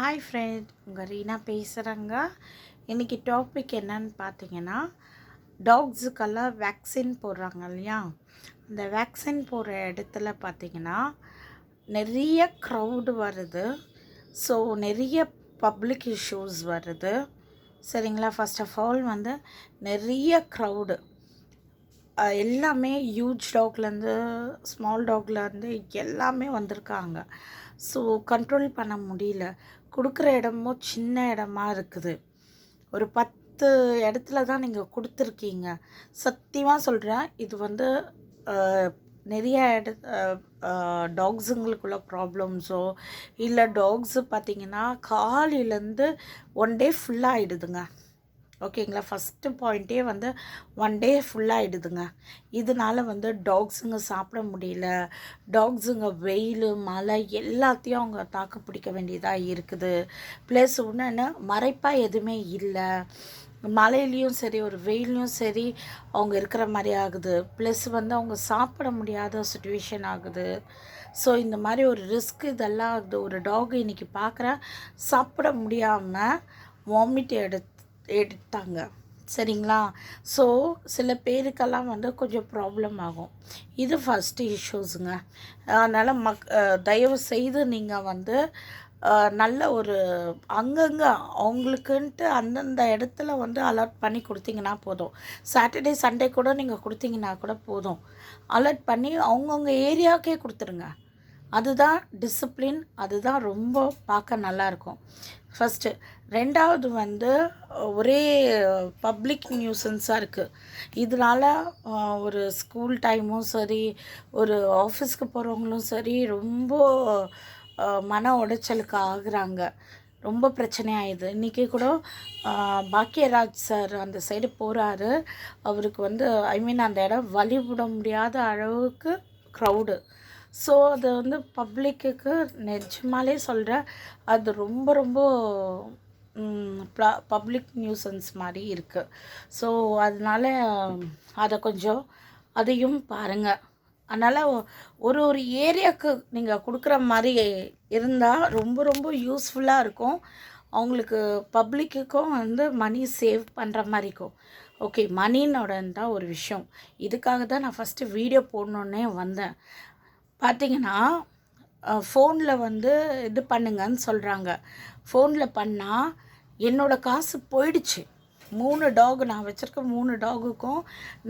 Hi friend உங்கள் ரீனா பேசுகிறேங்க இன்றைக்கி டாபிக் என்னன்னு பார்த்தீங்கன்னா டாக்ஸுக்கெல்லாம் வேக்சின் போடுறாங்க இல்லையா? அந்த வேக்சின் போடுற இடத்துல பார்த்தீங்கன்னா நிறைய க்ரௌடு வருது. ஸோ நிறைய பப்ளிக் இஷ்யூஸ் வருது. சரிங்களா? ஃபஸ்ட் ஆஃப் ஆல் வந்து நிறைய க்ரௌடு எல்லாமே ஹியூஜ் டாக்லேருந்து ஸ்மால் டாக்லேருந்து எல்லாமே வந்திருக்காங்க. ஸோ கண்ட்ரோல் பண்ண முடியல. கொடுக்குற இடமும் சின்ன இடமா இருக்குது. ஒரு பத்து இடத்துல தான் நீங்கள் கொடுத்துருக்கீங்க. சத்தியமாக சொல்கிறேன் இது வந்து நிறைய இட டாக்ஸுங்களுக்குள்ள ப்ராப்ளம்ஸோ இல்லை டாக்ஸு பார்த்தீங்கன்னா காலையிலேருந்து ஒன் டே ஃபுல்லாக ஆகிடுதுங்க ஓகேங்களா? ஃபஸ்ட்டு பாயிண்ட்டே வந்து ஒன் டே ஃபுல்லாகிடுதுங்க இதனால வந்து டாக்ஸுங்க சாப்பிட முடியல. டாக்ஸுங்க வெயில் மழை எல்லாத்தையும் அவங்க தாக்கு பிடிக்க வேண்டியதாக இருக்குது. ப்ளஸ் ஒன்று மறைப்பாக எதுவுமே இல்லை. மழையிலையும் சரி ஒரு வெயிலையும் சரி அவங்க இருக்கிற மாதிரி ஆகுது. ப்ளஸ் வந்து அவங்க சாப்பிட முடியாத சுச்சுவேஷன் ஆகுது. ஸோ இந்த மாதிரி ஒரு ரிஸ்க் இதெல்லாம் ஆகுது. ஒரு டாக் இன்னைக்கு பார்க்குறேன் சாப்பிட முடியாமல் வாமிட் எடுத்து எடுத்தாங்க. சரிங்களா? ஸோ சில பேருக்கெல்லாம் வந்து கொஞ்சம் ப்ராப்ளம் ஆகும். இது ஃபஸ்ட்டு இஷ்யூஸுங்க அதனால் மக் தயவு செய்து நீங்கள் வந்து நல்ல ஒரு அங்கங்கே அவங்களுக்குன்ட்டு அந்தந்த இடத்துல வந்து அலர்ட் பண்ணி கொடுத்தீங்கன்னா போதும். சாட்டர்டே சண்டே கூட நீங்கள் கொடுத்தீங்கன்னா கூட போதும். அலர்ட் பண்ணி அவங்கவுங்க ஏரியாவுக்கே கொடுத்துருங்க. அதுதான் டிசிப்ளின் அதுதான் ரொம்ப பார்க்க நல்லாயிருக்கும். ஃபஸ்ட்டு ரெண்டாவது வந்து ஒரே பப்ளிக் நியூசன்ஸாக இருக்குது இதனால் ஒரு ஸ்கூல் டைமும் சரி ஒரு ஆஃபீஸ்க்கு போகிறவங்களும் சரி ரொம்ப மன உடைச்சலுக்கு ஆகுறாங்க. ரொம்ப பிரச்சனையாயிடுது இன்றைக்கி கூட பாக்கியராஜ் சார் அந்த சைடு போகிறாரு அவருக்கு வந்து ஐ மீன் அந்த இடம் வழிவிட முடியாத அளவுக்கு க்ரௌடு ஸோ அது வந்து பப்ளிக்குக்கு நிஜமாலே சொல்கிறேன் அது ரொம்ப ரொம்ப பப்ளிக் நியூசன்ஸ் மாதிரி இருக்குது ஸோ அதனால அதை கொஞ்சம் அதையும் பாருங்கள் அதனால் ஒரு ஒரு ஏரியாவுக்கு நீங்கள் கொடுக்குற மாதிரி இருந்தால் ரொம்ப ரொம்ப யூஸ்ஃபுல்லாக இருக்கும். அவங்களுக்கு பப்ளிக்குக்கும் வந்து மணி சேவ் பண்ணுற மாதிரி இருக்கும் ஓகே மணினோட தான் ஒரு விஷயம். இதுக்காக தான் நான் ஃபஸ்ட்டு வீடியோ போடணுன்னே வந்தேன். பார்த்தீங்கன்னா ஃபோனில் வந்து இது பண்ணுங்கன்னு சொல்கிறாங்க ஃபோனில் பண்ணால் என்னோடய காசு போயிடுச்சு. மூணு டாக் நான் வச்சுருக்க மூணு டாகுக்கும்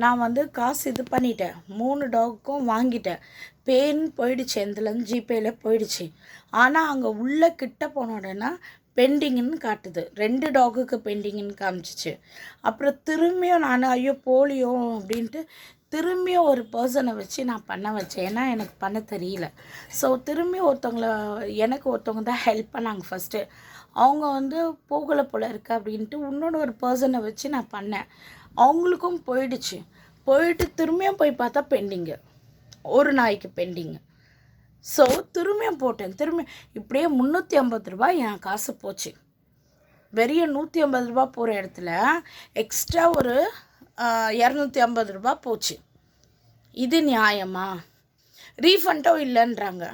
நான் வந்து காசு இது பண்ணிட்டேன். மூணு டாகுக்கும் வாங்கிட்டேன். பேன் போயிடுச்சு எந்துலேருந்து ஜிபேயில் போயிடுச்சு. ஆனால் அங்கே உள்ளே கிட்ட போன உடனே பெண்டிங்னு காட்டுது. ரெண்டு டாகுக்கு பெண்டிங்னு காமிச்சிச்சு. அப்புறம் திரும்பியும் நான் ஐயோ போலியோ அப்படின்ட்டு திரும்பியும் ஒரு பர்சனை வச்சு நான் பண்ண வச்சேன். ஏன்னா எனக்கு பண்ண தெரியல. ஸோ திரும்பி ஒருத்தவங்கள எனக்கு ஒருத்தவங்க தான் ஹெல்ப் பண்ணாங்க ஃபஸ்ட்டு அவங்க வந்து போகலை போல இருக்கு அப்படின்ட்டு இன்னொன்று ஒரு பர்சனை வச்சு நான் பண்ணேன். அவங்களுக்கும் போயிடுச்சு. போயிட்டு திரும்பியும் போய் பார்த்தா பெண்டிங்கு ஒரு நாய்க்கு பெண்டிங்கு ஸோ திரும்பியும் போட்டேன். திரும்பி இப்படியே முந்நூற்றி ஐம்பது ரூபாய் என் காசு போச்சு. வெறிய நூற்றி ஐம்பது ரூபா போகிற இடத்துல எக்ஸ்ட்ரா ஒரு இரநூத்தி ஐம்பது ரூபா போச்சு. இது நியாயமா? ரீஃபண்டோ இல்லைன்றாங்க.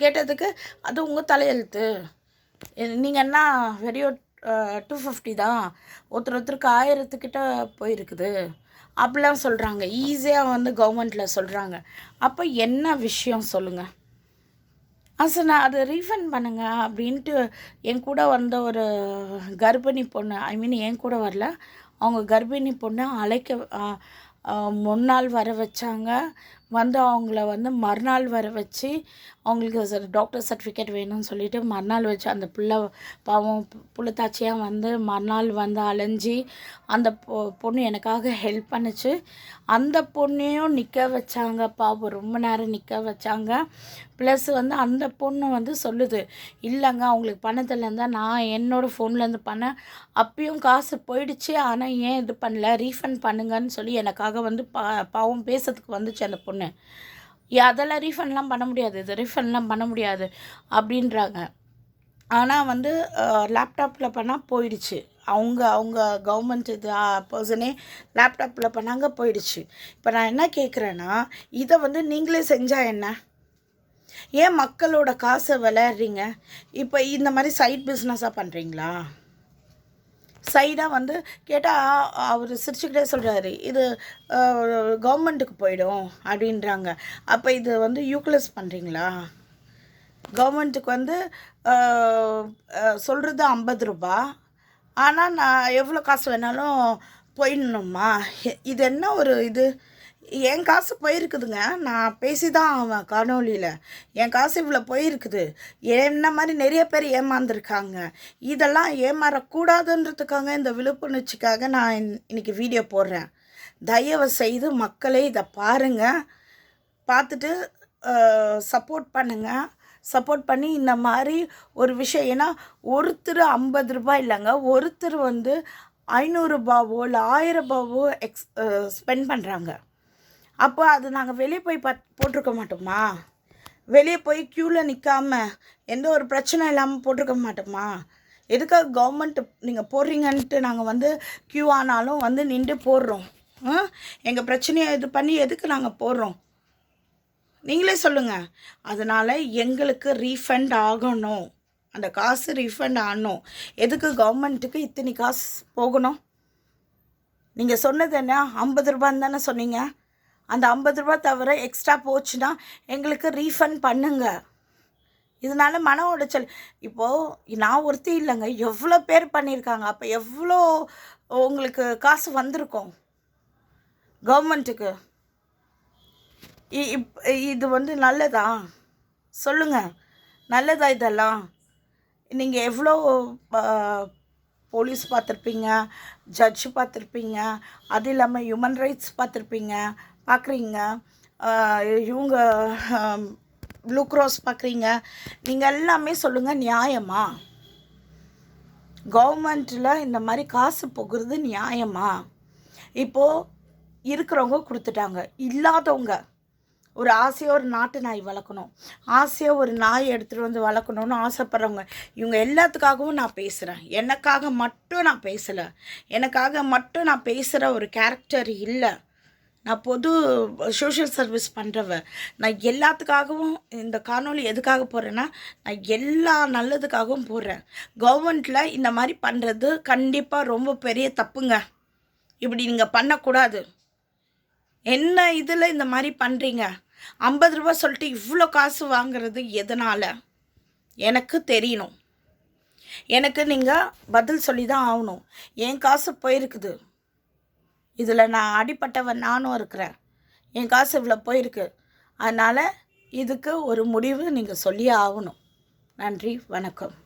கேட்டதுக்கு அது உங்கள் தலையெழுத்து. நீங்கள் என்ன வெறியோ டூ ஃபிஃப்டி தான் ஒருத்தர் ஒருத்தருக்கு ஆயிரத்துக்கிட்ட போயிருக்குது. அப்படிலாம் சொல்கிறாங்க ஈஸியாக வந்து கவர்மெண்ட்டில் சொல்கிறாங்க அப்போ என்ன விஷயம் சொல்லுங்கள் அசு நான் அதை ரீஃபண்ட் பண்ணுங்க அப்படின்ட்டு என் கூட வந்த ஒரு கர்ப்பிணி பொண்ணு ஐ மீன் என் கூட வரல அவங்க கர்ப்பிணி பொண்ணை அழைக்க முன்னாள் வர வச்சாங்க. வந்து அவங்கள வந்து மறுநாள் வர வச்சு அவங்களுக்கு டாக்டர் சர்டிஃபிகேட் வேணும்னு சொல்லிட்டு மறுநாள் வச்சு அந்த பிள்ளை பாவம் புள்ளத்தாச்சியாக வந்து மறுநாள் வந்து அலைஞ்சி அந்த பொ பொண்ணு எனக்காக ஹெல்ப் பண்ணுச்சு. அந்த பொண்ணையும் நிற்க வச்சாங்க. பாவம் ரொம்ப நேரம் நிற்க வச்சாங்க. ப்ளஸ் வந்து அந்த பொண்ணு வந்து சொல்லுது இல்லைங்க அவங்களுக்கு பணத்துலேருந்து நான் என்னோடய ஃபோன்லேருந்து பண்ணேன். அப்பயும் காசு போயிடுச்சு. ஆனால் ஏன் இது பண்ணல? ரீஃபண்ட் பண்ணுங்கன்னு சொல்லி எனக்காக வந்து பா பாவம் பேசுறதுக்கு வந்துச்சு அந்த பொண்ணு. பொண்ணு. அதெல்லாம் ரீஃபண்ட்லாம் பண்ண முடியாது. இது ரீஃபண்ட்லாம் பண்ண முடியாது. அப்படின்றாங்க. ஆனால் வந்து லேப்டாப்பில் பண்ணால் போயிடுச்சு. அவங்க அவங்க கவர்மெண்ட் இது பர்சனே லேப்டாப்பில் பண்ணாங்க போயிடுச்சு. இப்போ நான் என்ன கேட்குறேன்னா இதை வந்து நீங்களே செஞ்சால் என்ன? ஏன் மக்களோட காசை விளையாடுறீங்க? இப்போ இந்த மாதிரி சைட் பிஸ்னஸாக பண்ணுறீங்களா சைடாக வந்து கேட்டால் அவர் சிரிச்சுக்கிட்டே சொல்கிறாரு இது கவர்மெண்ட்டுக்கு போயிடும் அப்படின்றாங்க. அப்போ இது வந்து யூக்லஸ் பண்ணுறீங்களா கவர்மெண்ட்டுக்கு வந்து சொல்கிறது ஐம்பது ரூபா. ஆனால் நான் எவ்வளோ காசு வேணாலும் போயிடணுமா? இது என்ன ஒரு இது? என் காசு போயிருக்குதுங்க. நான் பேசி தான் அவன் காணொலியில் என் காசு இவ்வளோ போயிருக்குது. என்ன மாதிரி நிறைய பேர் ஏமாந்துருக்காங்க. இதெல்லாம் ஏமாறக்கூடாதுன்றதுக்காக இந்த விழிப்புணர்ச்சிக்காக நான் இன்- இன்னைக்கு வீடியோ போடுறேன். தயவு செய்து மக்களே இதை பாருங்கள் பார்த்துட்டு சப்போர்ட் பண்ணுங்கள் சப்போர்ட் பண்ணி இந்த மாதிரி ஒரு விஷயம். ஏன்னா ஒருத்தர் ஐம்பது ரூபாய் இல்லைங்க. ஒருத்தர் வந்து ஐநூறுரூபாவோ இல்லை ஆயிரம் ரூபாவோ எக்ஸ் ஸ்பெண்ட் பண்ணுறாங்க அப்போ அது நாங்கள் வெளியே போய் பத் போட்டிருக்க மாட்டோமா? வெளியே போய் க்யூவில் நிற்காம எந்த ஒரு பிரச்சனை இல்லாமல் போட்டிருக்க மாட்டோமா? எதுக்காக கவர்மெண்ட் நீங்கள் போடுறீங்கன்ட்டு நாங்கள் வந்து க்யூ ஆனாலும் வந்து நின்று போடுறோம். எங்கள் பிரச்சனையை இது பண்ணி எதுக்கு நாங்கள் போடுறோம்? நீங்களே சொல்லுங்கள் அதனால் எங்களுக்கு ரீஃபண்ட் ஆகணும். அந்த காசு ரீஃபண்ட் ஆகணும். எதுக்கு கவர்மெண்ட்டுக்கு இத்தனை காசு போகணும்? நீங்கள் சொன்னது என்ன? ஐம்பது ரூபான்னு தானே சொன்னீங்க. அந்த ஐம்பது ரூபா தவிர எக்ஸ்ட்ரா போச்சுன்னா எங்களுக்கு ரீஃபண்ட் பண்ணுங்க. இதனால மன உடைச்சல் இப்போது நான் ஒருத்தி இல்லைங்க எவ்வளோ பேர் பண்ணியிருக்காங்க அப்போ எவ்வளோ உங்களுக்கு காசு வந்திருக்கும்? கவர்மெண்ட்டுக்கு. இ- இப் இது வந்து நல்லதா? சொல்லுங்கள் நல்லதா இதெல்லாம்? நீங்கள் எவ்வளோ போலீஸ் பார்த்துருப்பீங்க ஜட்ஜு பார்த்துருப்பீங்க அது இல்லாமல் ஹியூமன் ரைட்ஸ் பார்த்துருப்பீங்க பார்க்குறீங்க இவங்க ப்ளூ க்ராஸ் பார்க்குறீங்க நீங்கள் எல்லாமே சொல்லுங்கள் நியாயமா? கவர்மெண்ட்டில் இந்த மாதிரி காசு போகிறது நியாயமா? இப்போது இருக்கிறவங்க கொடுத்துட்டாங்க. இல்லாதவங்க ஒரு ஆசையாக ஒரு நாட்டு நாய் வளர்க்கணும். ஆசையாக ஒரு நாய் எடுத்துகிட்டு வந்து வளர்க்கணும்னு ஆசைப்பட்றவங்க இவங்க எல்லாத்துக்காகவும் நான் பேசுகிறேன் எனக்காக மட்டும் நான் பேசலை. எனக்காக மட்டும் நான் பேசுகிற ஒரு கேரக்டர் இல்லை. நான் பொது சோஷியல் சர்வீஸ் பண்ணுறவ நான் எல்லாத்துக்காகவும் இந்த காணொலி எதுக்காக போடுறேன்னா நான் எல்லா நல்லதுக்காகவும் போடுறேன் கவர்மெண்ட்டில் இந்த மாதிரி பண்ணுறது கண்டிப்பாக ரொம்ப பெரிய தப்புங்க. இப்படி நீங்கள் பண்ணக்கூடாது. என்ன இதில் இந்த மாதிரி பண்ணுறீங்க ஐம்பது ரூபா சொல்லிட்டு இவ்வளோ காசு வாங்குறது எதனால்? எனக்கு தெரியணும். எனக்கு நீங்கள் பதில் சொல்லி தான் ஆகணும். என் காசு போயிருக்குது. இதில் நான் அடிப்பட்டவன் நானும் இருக்கிறேன். என் காசு இவ்வளோ போயிருக்கு. அதனால் இதுக்கு ஒரு முடிவு நீங்கள் சொல்லியே ஆகணும். நன்றி வணக்கம்.